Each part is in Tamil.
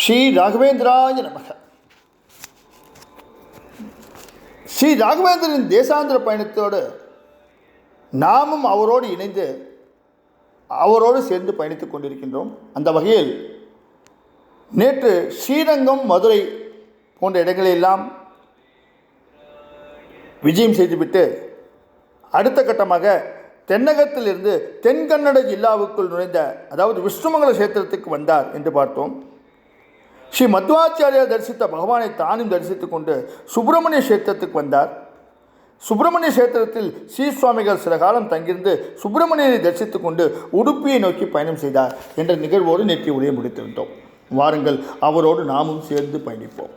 ஸ்ரீ ராகவேந்திராய நமக. ஸ்ரீ ராகவேந்திரன் தேசாந்திர பயணத்தோடு நாமும் அவரோடு இணைந்து அவரோடு சேர்ந்து பயணித்துக் கொண்டிருக்கின்றோம். அந்த வகையில் நேற்று ஸ்ரீரங்கம் மதுரை போன்ற இடங்களையெல்லாம் விஜயம் செய்துவிட்டு அடுத்த கட்டமாக தென்னகத்திலிருந்து தென்கன்னட ஜில்லாவுக்குள் நுழைந்த அதாவது விஷ்ணுமங்கல கஷேத்திரத்துக்கு வந்தார் என்று பார்த்தோம். ஸ்ரீ மத்வாச்சாரியார் தரிசித்த பகவானை தானும் தரிசித்துக் கொண்டு சுப்பிரமணிய கஷேத்திரத்துக்கு வந்தார். சுப்பிரமணிய கஷேத்திரத்தில் ஸ்ரீ சுவாமிகள் சில காலம் தங்கியிருந்து சுப்பிரமணியனை தரிசித்துக் கொண்டு உடுப்பியை நோக்கி பயணம் செய்தார் என்ற நிகழ்வோடு நேற்று உரையை முடித்திருந்தோம் வாருங்கள் அவரோடு நாமும் சேர்ந்து பயணிப்போம்.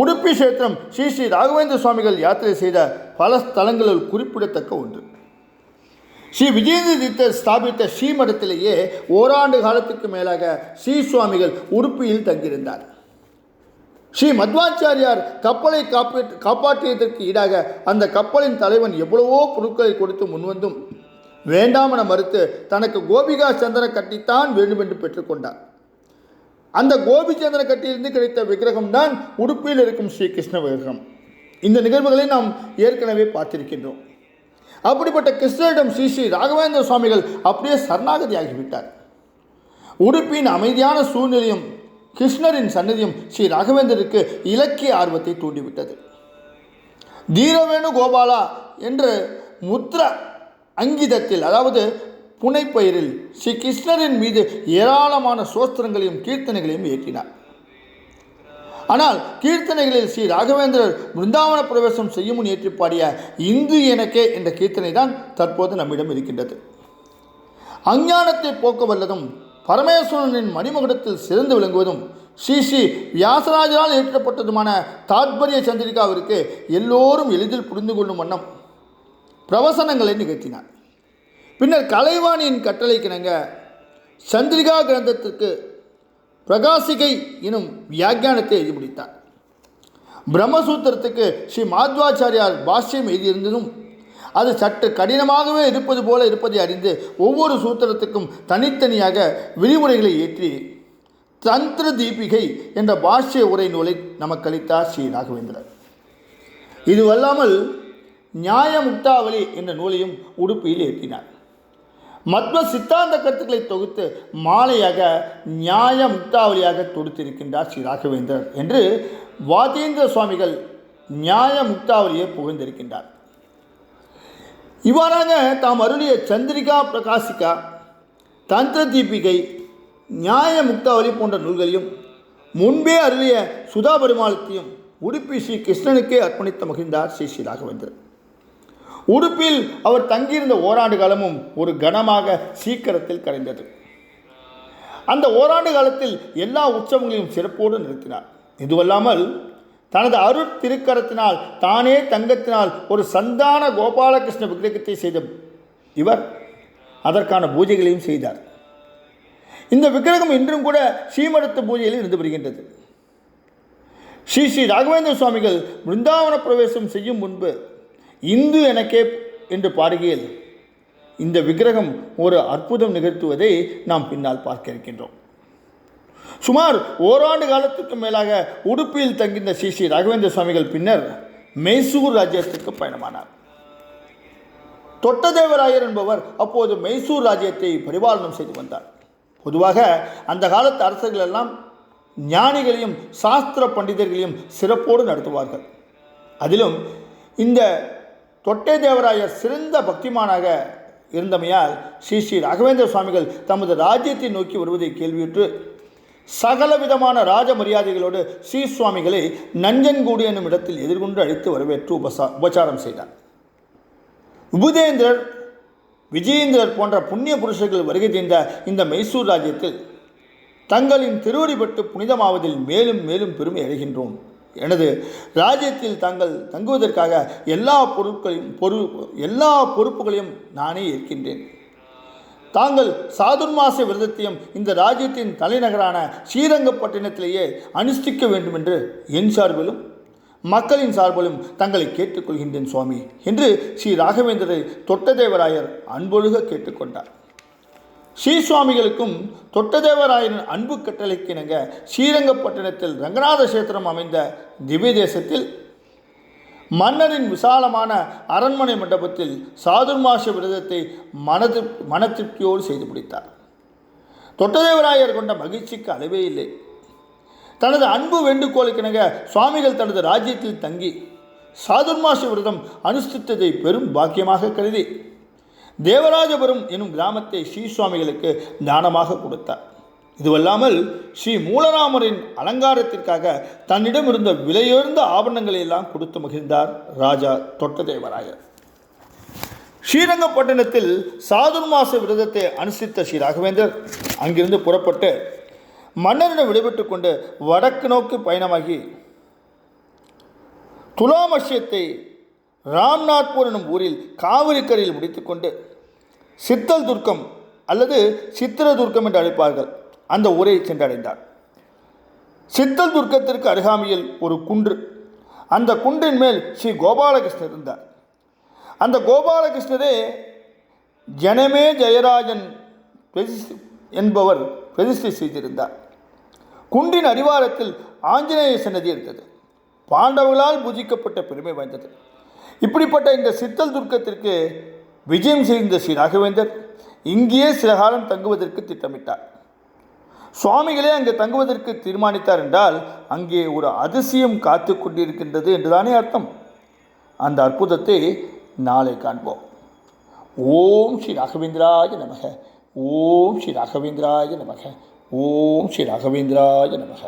உடுப்பி கஷேத்திரம் ஸ்ரீ ஸ்ரீ ராகவேந்திர சுவாமிகள் யாத்திரை செய்த பல ஸ்தலங்களில் குறிப்பிடத்தக்க ஒன்று. ஸ்ரீ விஜயேந்திர ஸ்தாபித்த ஸ்ரீமடத்திலேயே ஓராண்டு காலத்துக்கு மேலாக ஸ்ரீ சுவாமிகள் உடுப்பியில் தங்கியிருந்தார். ஸ்ரீ மத்வாச்சாரியார் கப்பலை காப்பீ காப்பாற்றியதற்கு ஈடாக அந்த கப்பலின் தலைவன் எவ்வளவோ பொருட்களை கொடுத்து முன்வந்தும் வேண்டாம் என மறுத்து தனக்கு கோபிகா சந்திர கட்டித்தான் வேண்டும் என்று பெற்றுக்கொண்டார் அந்த கோபிச்சந்திர கட்டியிலிருந்து கிடைத்த விக்கிரகம் தான் உடுப்பில் இருக்கும் ஸ்ரீ கிருஷ்ண விக்கிரகம். இந்த நிகழ்வுகளை நாம் ஏற்கனவே பார்த்திருக்கின்றோம். அப்படிப்பட்ட கிருஷ்ணரிடம் ஸ்ரீ ஸ்ரீ ராகவேந்திர சுவாமிகள் அப்படியே சரணாகதியாகிவிட்டார். உடுப்பின் அமைதியான சூழ்நிலையும் கிருஷ்ணரின் சன்னதியும் ஸ்ரீ ராகவேந்தருக்கு இலக்கிய ஆர்வத்தை தூண்டிவிட்டது. தீரவேணு கோபாலா என்று முத்ர அங்கிதத்தில் அதாவது புனைப்பெயரில் ஸ்ரீ கிருஷ்ணரின் மீது ஏராளமான சோஸ்திரங்களையும் கீர்த்தனைகளையும் ஏற்றினார். ஆனால் கீர்த்தனைகளில் ஸ்ரீ ராகவேந்திரர் பிருந்தாவன பிரவேசம் செய்யும் முன் ஏற்றி பாடிய இந்து எனக்கே என்ற கீர்த்தனை தான் தற்போது நம்மிடம் இருக்கின்றது. அஞ்ஞானத்தை போக்க வல்லதும் பரமேஸ்வரனின் மணிமகுடத்தில் சிறந்து விளங்குவதும் ஸ்ரீ ஸ்ரீ வியாசராஜரால் ஏற்றப்பட்டதுமான தாத்பரிய சந்திரிகாவிற்கு எல்லோரும் எளிதில் புரிந்து கொள்ளும் வண்ணம் பிரவசனங்களை நிகழ்த்தினார். பின்னர் கலைவாணியின் கட்டளைக்கிணங்க சந்திரிகா கிரந்தத்திற்கு பிரகாசிகை எனும் வியாக்கியானத்தை எழுதி முடித்தார். பிரம்மசூத்திரத்துக்கு ஸ்ரீ மாத்வாச்சாரியார் பாஷ்யம் எழுதியிருந்ததும் அது சற்று கடினமாகவே இருப்பது போல இருப்பதை அறிந்து ஒவ்வொரு சூத்திரத்துக்கும் தனித்தனியாக விரிவுரைகளை ஏற்றி தந்திர தீபிகை என்ற பாஷ்ய உரை நூலை நமக்கு அளித்தார் ஸ்ரீ ராகவேந்திரர். இதுவல்லாமல் நியாய முக்தாவளி என்ற நூலையும் உடுப்பியில் ஏற்றினார். மத்வ சித்தாந்த கருத்துக்களை தொகுத்து மாலையாக நியாய முக்தாவளியாக தொடுத்திருக்கின்றார் ஸ்ரீ ராகவேந்தர் என்று வாதேந்திர சுவாமிகள் நியாய முக்தாவளியை புகழ்ந்திருக்கின்றார். இவ்வாறாக தாம் அருளிய சந்திரிகா பிரகாசிகா தந்திர தீபிகை நியாய முக்தாவளி போன்ற நூல்களையும் முன்பே அருளிய சுதா பெருமாளத்தையும் உடுப்பி ஸ்ரீ கிருஷ்ணனுக்கே அர்ப்பணித்து மகிழ்ந்தார் ஸ்ரீ ஸ்ரீ ராகவேந்தர். உடுப்பில் அவர் தங்கியிருந்த ஓராண்டு காலமும் ஒரு கனமாக சீக்கிரத்தில் கரைந்தது. அந்த ஓராண்டு காலத்தில் எல்லா உற்சவங்களையும் சிறப்போடு நிறுத்தினார். இதுவல்லாமல் தனது அருட் திருக்கரத்தினால் தானே தங்கத்தினால் ஒரு சந்தான கோபாலகிருஷ்ண விக்கிரகத்தை செய்த இவர் அதற்கான பூஜைகளையும் செய்தார். இந்த விக்கிரகம் இன்றும் கூட ஸ்ரீமடத்து பூஜையில் இருந்து வருகின்றது. ஸ்ரீ ஸ்ரீ ராகவேந்திர சுவாமிகள் பிருந்தாவன பிரவேசம் செய்யும் முன்பு இந்து எனக்கே என்று பாடுகையில் இந்த விக்கிரகம் ஒரு அற்புதம் நிகழ்த்துவதை நாம் பின்னால் பார்க்க இருக்கின்றோம். சுமார் ஓராண்டு காலத்துக்கு மேலாக உடுப்பியில் தங்கியிருந்த ஸ்ரீ ஸ்ரீ ராகவேந்திர சுவாமிகள் பின்னர் மைசூர் ராஜ்யத்துக்கு பயணமானார். தொட்டதேவராயர் என்பவர் அப்போது மைசூர் ராஜ்யத்தை பரிபாலனம் செய்து வந்தார். பொதுவாக அந்த காலத்து அரசர்கள் எல்லாம் ஞானிகளையும் சாஸ்திர பண்டிதர்களையும் சிறப்போடு நடத்துவார்கள். அதிலும் இந்த தொட்டே தேவராயர் சிறந்த பக்திமானாக இருந்தமையால் ஸ்ரீ ஸ்ரீ ராகவேந்திர சுவாமிகள் தமது ராஜ்யத்தை நோக்கி வருவதை கேள்வியுற்று சகல விதமான ராஜ மரியாதைகளோடு ஸ்ரீ சுவாமிகளை நஞ்சன்கூடு என்னும் இடத்தில் எதிர்கொண்டு அழைத்து வரவேற்று உபசா உபச்சாரம் செய்தார். உபுதேந்திரர் விஜயேந்திரர் போன்ற புண்ணிய புருஷர்கள் வருகை தந்த இந்த மைசூர் ராஜ்யத்தில் தங்களின் திருவடிப்பட்டு புனிதமாவதில் மேலும் மேலும் பெருமை அடைகின்றோம். எனது ராஜ்யத்தில் தாங்கள் தங்குவதற்காக எல்லா பொருட்களையும் பொறு எல்லா பொறுப்புகளையும் நானே ஏற்கின்றேன். தாங்கள் சாதுர்மாச விரதத்தையும் இந்த ராஜ்யத்தின் தலைநகரான ஸ்ரீரங்கப்பட்டினத்திலேயே அனுஷ்டிக்க வேண்டும் என்று என் சார்பிலும் மக்களின் சார்பிலும் தங்களை கேட்டுக்கொள்கின்றேன் சுவாமி என்று ஸ்ரீ ராகவேந்திரரை தொட்டதேவராயர் அன்பொழுக கேட்டுக்கொண்டார். ஸ்ரீ சுவாமிகளுக்கும் தொட்டதேவராயனின் அன்பு கட்டளைக்கு இணங்க ஸ்ரீரங்கப்பட்டினத்தில் ரங்கநாத கஷேத்திரம் அமைந்த திவ்ய தேசத்தில் மன்னரின் விசாலமான அரண்மனை மண்டபத்தில் சாதுர்மாச விரதத்தை மனது மனத்திருப்தியோடு செய்து முடித்தார். தொட்டதேவராயர் கொண்ட மகிழ்ச்சிக்கு அளவே இல்லை. தனது அன்பு வேண்டுகோளுக்கிணங்க சுவாமிகள் தனது ராஜ்யத்தில் தங்கி சாதுர்மாச விரதம் அனுஷ்டித்ததை பெரும் பாக்கியமாக கருதி தேவராஜபுரம் எனும் கிராமத்தை ஸ்ரீ சுவாமிகளுக்கு தானமாக கொடுத்தார். இதுவல்லாமல் ஸ்ரீ மூலராமரின் அலங்காரத்திற்காக தன்னிடம் இருந்த விலையுயர்ந்த ஆபரணங்களை எல்லாம் கொடுத்து மகிழ்ந்தார் ராஜா தொட்டதேவராயர். ஸ்ரீரங்கப்பட்டினத்தில் சாதுர்மாச விரதத்தை அனுசரித்த ஸ்ரீ ராகவேந்தர் அங்கிருந்து புறப்பட்டு மன்னரிடம் விடைபெற்று கொண்டு வடக்கு நோக்கி பயணமாகி துலாமஷ்யத்தை ராம்நாத்பூர் எனும் ஊரில் காவிரிக்கரையில் முடித்துக்கொண்டு சித்தல் துர்க்கம் அல்லது சித்திர துர்க்கம் என்று அழைப்பார்கள். அந்த ஊரை சென்றடைந்தார். சித்தல் துர்க்கத்திற்கு அருகாமையில் ஒரு குன்று. அந்த குன்றின் மேல் ஸ்ரீ கோபாலகிருஷ்ணர் இருந்தார். அந்த கோபாலகிருஷ்ணரே ஜனமே ஜெயராஜன் என்பவர் பிரதிஷ்டை செய்திருந்தார். குன்றின் அடிவாரத்தில் ஆஞ்சநேய சன்னதி இருந்தது. பாண்டவர்களால் பூஜிக்கப்பட்ட பெருமை வாய்ந்தது. இப்படிப்பட்ட இந்த சித்தல் துர்க்கத்திற்கு விஜயம் செய்த ஸ்ரீ ராகவேந்தர் இங்கேயே சில காலம் தங்குவதற்கு திட்டமிட்டார். சுவாமிகளே அங்கே தங்குவதற்கு தீர்மானித்தார் என்றால் அங்கே ஒரு அதிசயம் காத்து கொண்டிருக்கின்றது என்றுதானே அர்த்தம்? அந்த அற்புதத்தை நாளை காண்போம். ஓம் ஸ்ரீ ராகவேந்திராய நமக. ஓம் ஸ்ரீ ராகவேந்திராய நமக. ஓம் ஸ்ரீ ராகவேந்திராய நமக.